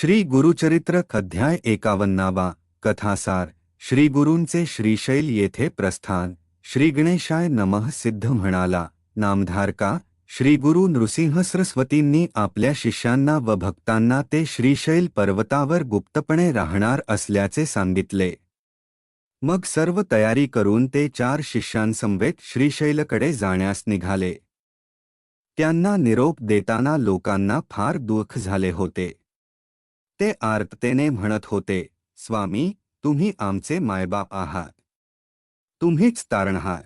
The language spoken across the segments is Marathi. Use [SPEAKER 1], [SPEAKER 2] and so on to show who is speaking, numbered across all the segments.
[SPEAKER 1] श्री गुरुचरित्र अध्याय एकावन्नावा कथासार श्री गुरूंचे श्रीशैल येथे प्रस्थान श्री गणेशाय नमः सिद्ध म्हणाला नामधारका श्री गुरु नृसिंह सरस्वतींनी आपल्या शिष्यांना व भक्तांना ते श्रीशैल पर्वतावर गुप्तपणे राहणार असल्याचे सांगितले. मग सर्व तयारी करून ते चार शिष्यांसमवेत श्रीशैलकडे जाण्यास निघाले. त्यांना निरोप देताना लोकांना फार दुःख झाले होते. ते आर्ततेने म्हणत होते स्वामी तुम्ही आमचे मायबाप आहात. तुम्हीच तारणहार.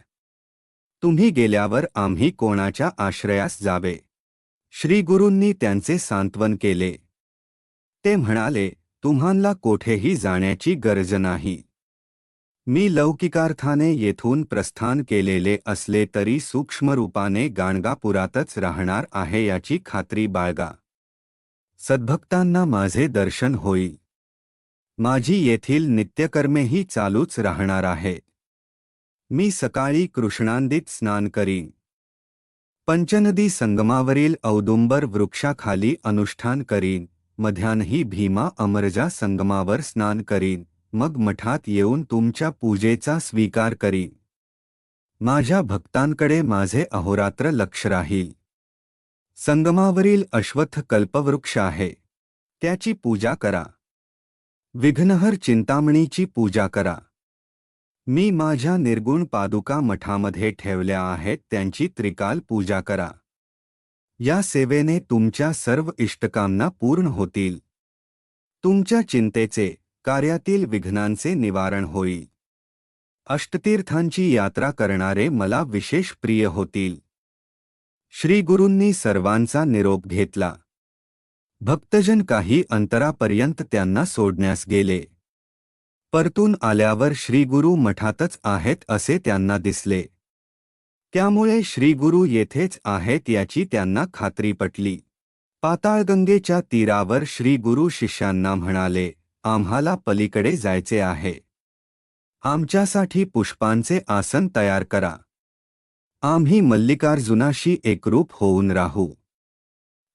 [SPEAKER 1] तुम्ही गेल्यावर आम्ही कोणाच्या आश्रयास जावे. श्रीगुरूंनी त्यांचे सांत्वन केले. ते म्हणाले तुम्हाला कोठेही जाण्याची गरज नाही. मी लौकिकार्थाने येथून प्रस्थान केलेले असले तरी सूक्ष्म रूपाने गाणगापुरातच राहणार आहे याची खात्री बाळगा. सद्भक्तांना माझे दर्शन होईल माझी येथील नित्यकर्मेही चालूच राहणार आहेत मी सकाळी कृष्णांदीत स्नान करीन पंचनदी संगमावरील औदुंबर वृक्षाखाली अनुष्ठान करीन मध्यान्ही भीमा अमरजा संगमावर स्नान करीन मग मठात येऊन तुमच्या पूजेचा स्वीकार करी. माझ्या भक्तांकडे माझे अहोरात्र लक्ष राहील संगमावरील अश्वत्थ कल्पवृक्ष आहे. त्याची पूजा करा. विघ्नहर चिंतामणीची पूजा करा. मी माझ्या निर्गुण पादुका मठामध्ये ठेवल्या आहेत त्यांची त्रिकाल पूजा करा. या सेवेने तुमच्या सर्व इष्टकामना पूर्ण होतील. तुमच्या चिंतेचे कार्यातील विघ्नांचे निवारण होईल. अष्टतीर्थांची यात्रा करणारे मला विशेष प्रिय होतील. श्रीगुरूंनी सर्वांचा निरोप घेतला. भक्तजन काही अंतरापर्यंत त्यांना सोडण्यास गेले. परतून आल्यावर श्रीगुरू मठातच आहेत असे त्यांना दिसले. त्यामुळे श्रीगुरू येथेच आहेत याची त्यांना खात्री पटली. पाताळगंगेच्या तीरावर श्रीगुरू शिष्यांना म्हणाले आम्हाला पलीकडे जायचे आहे. आमच्यासाठी पुष्पांचे आसन तयार करा. आम्ही मल्लिकार्जुनाशी एकरूप होऊन राहू.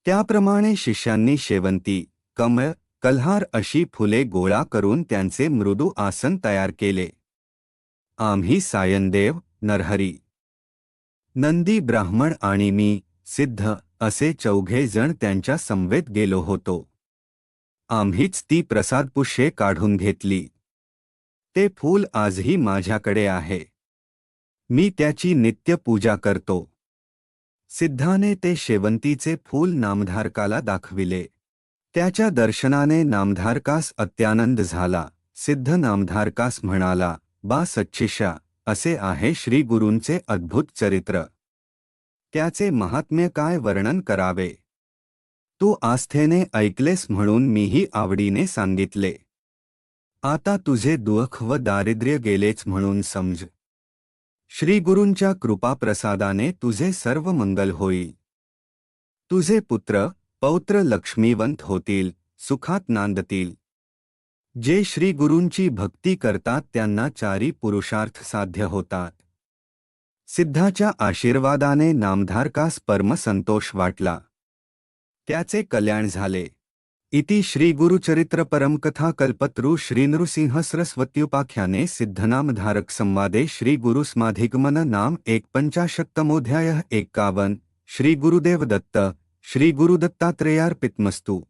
[SPEAKER 1] त्याप्रमाणे शिष्यांनी शेवंती कमळ कल्हार अशी फुले गोळा करून त्यांचे मृदू आसन तयार केले. आम्ही सायनदेव नरहरी नंदी ब्राह्मण आणि मी सिद्ध असे चौघे जण त्यांच्या समवेत गेलो होतो. आम्हीच ती प्रसादपुष्ये काढून घेतली. ते फूल आजही माझ्याकडे आहे. मी त्याची नित्य पूजा करतो. सिद्धाने ते शेवंतीचे फूल नामधारकाला दाखविले. त्याच्या दर्शनाने नामधारकास अत्यानंद झाला. सिद्ध नामधारकास म्हणाला बा सच्चिशा असे आहे श्री गुरूंचे अद्भुत चरित्र. त्याचे महात्म्य काय वर्णन करावे? तू आस्थेने ऐकलेस म्हणून मीही आवडीने सांगितले. आता तुझे दुःख व दारिद्र्य गेलेच म्हणून समज. श्रीगुरूंच्या कृपाप्रसादाने तुझे सर्व मंगल होईल तुझे पुत्र पौत्र लक्ष्मीवंत होतील सुखात नांदतील. जे श्रीगुरूंची भक्ती करतात त्यांना चारी पुरुषार्थ साध्य होतात. सिद्धाच्या आशीर्वादाने नामधारकास परमसंतोष वाटला. त्याचे कल्याण झाले. इति श्रीगुरुचरित्र परमकथा कल्पतरू श्रीनृसिंह सरस्वत्युपाख्याने सिद्धनामधारक संवादे श्रीगुरुस्माधिगमन नाम एक पंचाशत्तमोध्याय एक्कावन श्री गुरुदेव दत्त श्री गुरुदत्तात्रेयार्पितमस्तु